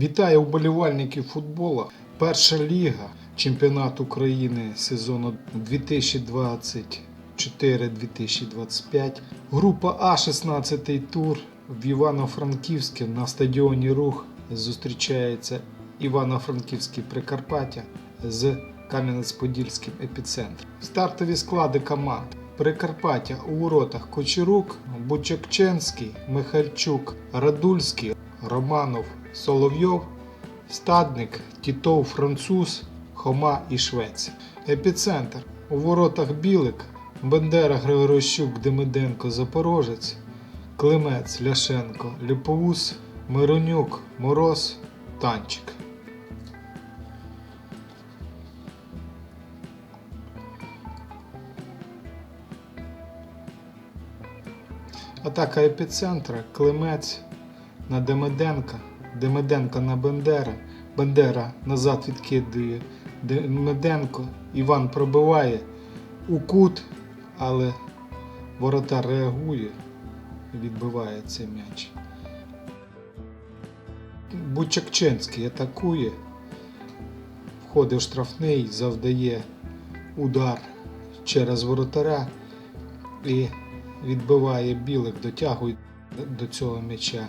Вітаю вболівальників футболу. Перша ліга, чемпіонат України сезону 2024-2025. Група А 16 тур в Івано-Франківське на стадіоні Рух зустрічається Івано-Франківське Прикарпаття з Кам'янець-Подільським епіцентром. Стартові склади команд. Прикарпаття у воротах Кочерук, Бучакченський, Михальчук, Радульський, Романов, Соловйов, Стадник, Тітов, Француз, Хома і Швець. Епіцентр у воротах Білик, Бендера, Григорощук, Демиденко, Запорожець, Климець, Ляшенко, Ліповус, Миронюк, Мороз, Танчик. Атака епіцентра, Климець на Демиденка, Демиденка на Бендера, Бендера назад відкидує. Демиденко, Іван пробиває у кут, але воротар реагує, відбиває цей м'яч. Бучакченський атакує, входить в штрафний, завдає удар через воротаря і відбиває білик, дотягує до цього м'яча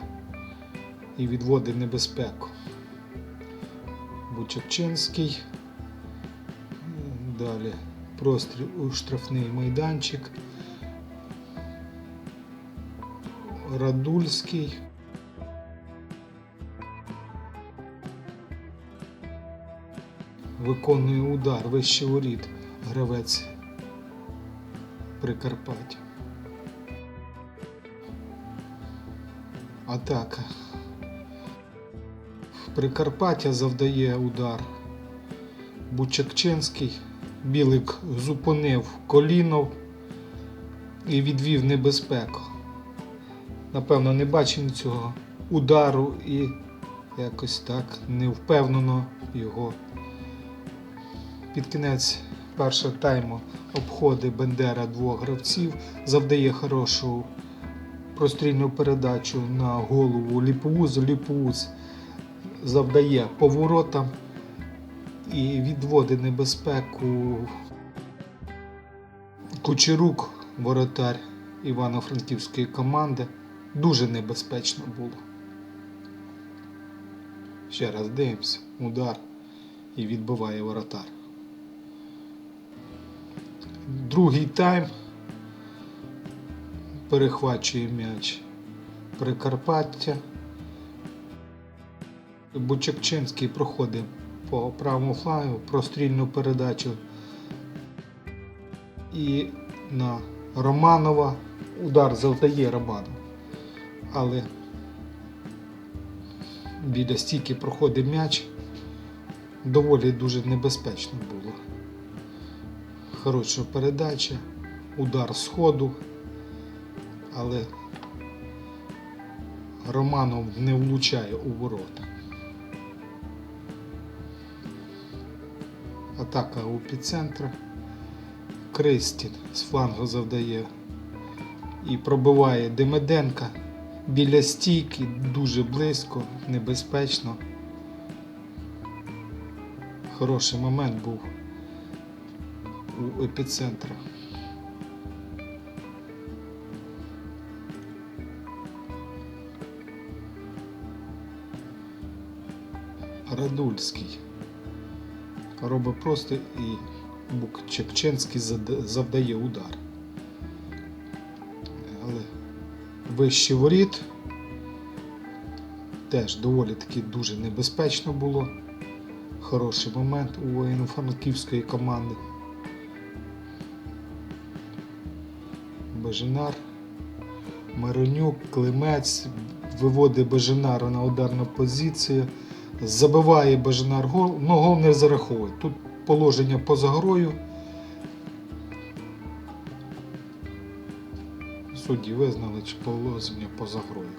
і відводить небезпеку. Бучакчинський. Далі простріл у штрафний майданчик. Радульський. Виконує удар вище воріт гравець Прикарпаття. Атака. Прикарпаття завдає удар. Бучакченський. Білик зупинив колінов і відвів небезпеку. Напевно, не бачив цього удару і якось так невпевнено його. Під кінець першого тайму обходить Бендера двох гравців, завдає хорошу прострільну передачу на голову Ліповузу. Ліповуз завдає поворотам і відводить небезпеку. Кучерук, воротар Івано-Франківської команди. Дуже небезпечно було. Ще раз дивимося. Удар і відбиває воротар. Другий тайм перехвачує м'яч Прикарпаття. Бучакчинський проходить по правому флангу прострільну передачу і на Романова удар завдає Романов. Але біля стійки проходить м'яч. Доволі дуже небезпечно було. Хороша передача, удар з ходу, але Романов не влучає у ворота. Атака у епіцентра. Кристін з флангу завдає і пробиває Демиденка біля стійки, дуже близько, небезпечно. Хороший момент був у епіцентра. Радульський робить просто і Букчепченський зад- завдає удар. Але вище воріт теж доволі таки дуже небезпечно було. Хороший момент у воєнно-франківської команди. Бежинар, Миронюк, Климець виводить Бежинара на ударну позицію. Забиває Бежинар гол, але гол не зараховує. Тут положення поза грою. Судді визнали чи положення поза грою.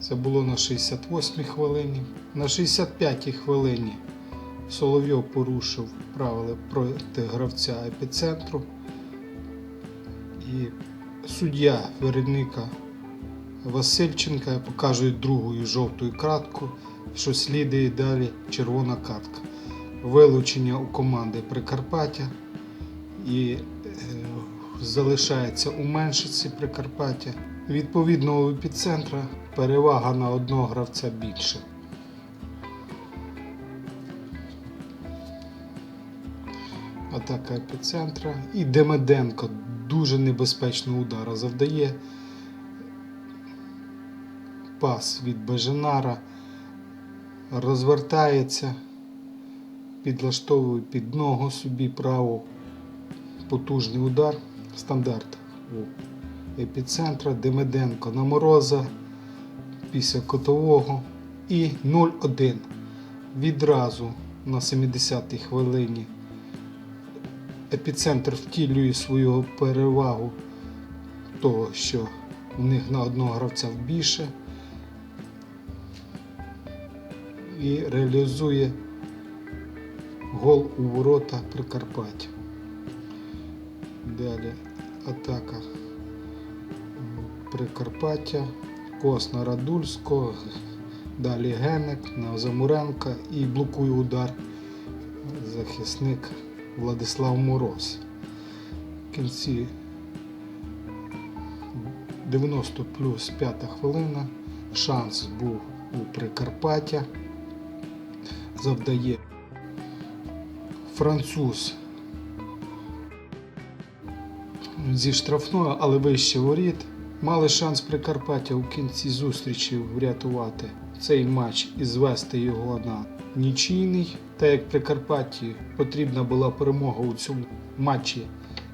Це було на 68-й хвилині. На 65-й хвилині Соловйов порушив правила проти гравця епіцентру. І суддя Вероніка Васильченка, показують другою жовтою кратку, що слідує далі червона картка. Вилучення у команди Прикарпаття і е, залишається у меншиці Прикарпаття. Відповідно, у епіцентра перевага на одного гравця більше. Атака епіцентра. І Демеденко дуже небезпечного удара завдає. Пас від Беженара. Розвертається, підлаштовує під ногу собі праву. Потужний удар. Стандарт у епіцентра. Демеденко на мороза після котового. І 0-1. Відразу на 70-й хвилині епіцентр втілює свою перевагу того, що в них на одного гравця більше і реалізує гол у ворота Прикарпаття. Далі атака Прикарпаття, Косна Радульського, далі Генек Замуренка і блокує удар захисник Владислав Мороз. В кінці 90 плюс 5 хвилина. Шанс був у Прикарпаття. Завдає француз зі штрафною, але вище воріт. Мали шанс Прикарпаття у кінці зустрічі врятувати цей матч і звести його на нічийний. Та як Прикарпатті потрібна була перемога у цьому матчі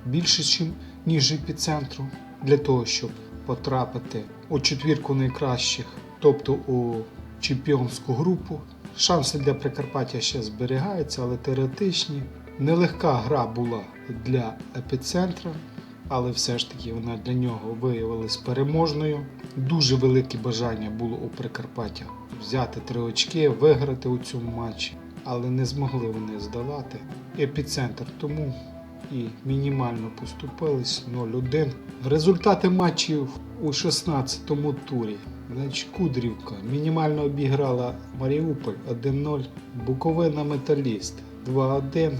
більше, ніж епіцентру, для того, щоб потрапити у четвірку найкращих, тобто у чемпіонську групу. Шанси для Прикарпаття ще зберігаються, але теоретичні. Нелегка гра була для епіцентра, але все ж таки вона для нього виявилась переможною. Дуже велике бажання було у Прикарпаття взяти три очки, виграти у цьому матчі, але не змогли вони здолати епіцентр. Тому і мінімально поступились 0-1. Результати матчів у 16-му турі. Значить, Кудрівка мінімально обіграла Маріуполь 1-0, Буковина Металіст 2-1,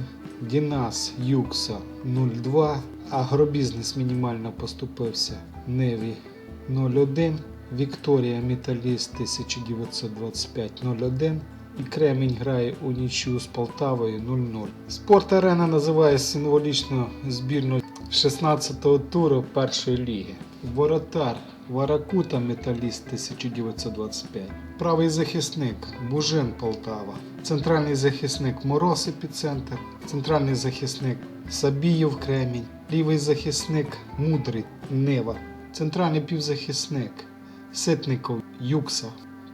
Дінас Юкса 0-2, Агробізнес мінімально поступився Неві 0-1, Вікторія Металіст 1925 0-1 і Кремінь грає у нічю з Полтавою 0-0. Спорт Арена називає символічно збірну 16-го туру першої ліги. Воротар Варакута Металіст 1925. Правий захисник Бужин Полтава. Центральний захисник Мороз Епіцентр. Центральний захисник Сабіїв Кремінь. Лівий захисник Мудрий Нива. Центральний півзахисник Ситников Юкса.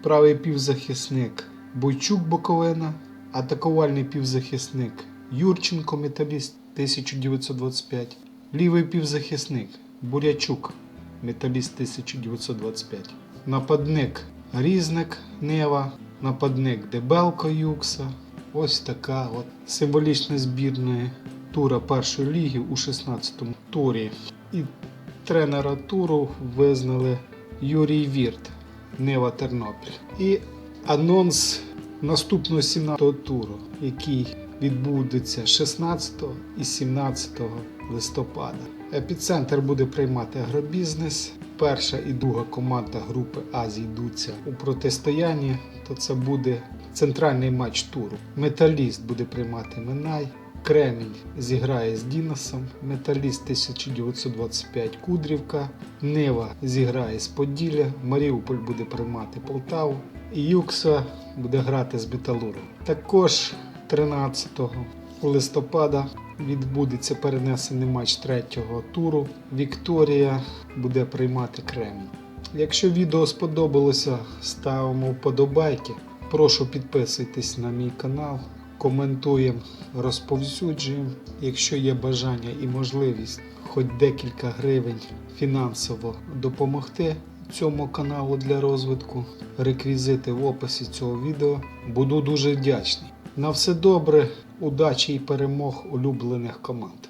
Правий півзахисник Бойчук Боковина. Атакувальний півзахисник Юрченко Металіст 1925. Лівий півзахисник Бурячук Металіст 1925. Нападник Різник Нева. Нападник Дебелко Юкса. Ось така от символічна збірна тура першої ліги у 16-му турі. І тренера туру визнали Юрій Вірт, Нева Тернопіль. І анонс наступного 17-го туру, який відбудеться 16 і 17 листопада. Епіцентр буде приймати агробізнес. Перша і друга команда групи А зійдуться у протистоянні, то це буде центральний матч туру. Металіст буде приймати Минай. Кремінь зіграє з Діносом, Металіст 1925 Кудрівка, Нива зіграє з Поділля, Маріуполь буде приймати Полтаву і Юкса буде грати з Металуром. Також 13 листопада відбудеться перенесений матч третього туру. Вікторія буде приймати Кремінь. Якщо відео сподобалося, ставимо вподобайки. Прошу підписуйтесь на мій канал, коментуємо, розповсюджуємо. Якщо є бажання і можливість хоч декілька гривень фінансово допомогти цьому каналу для розвитку, реквізити в описі цього відео. Буду дуже вдячний. На все добре, удачі і перемог улюблених команд.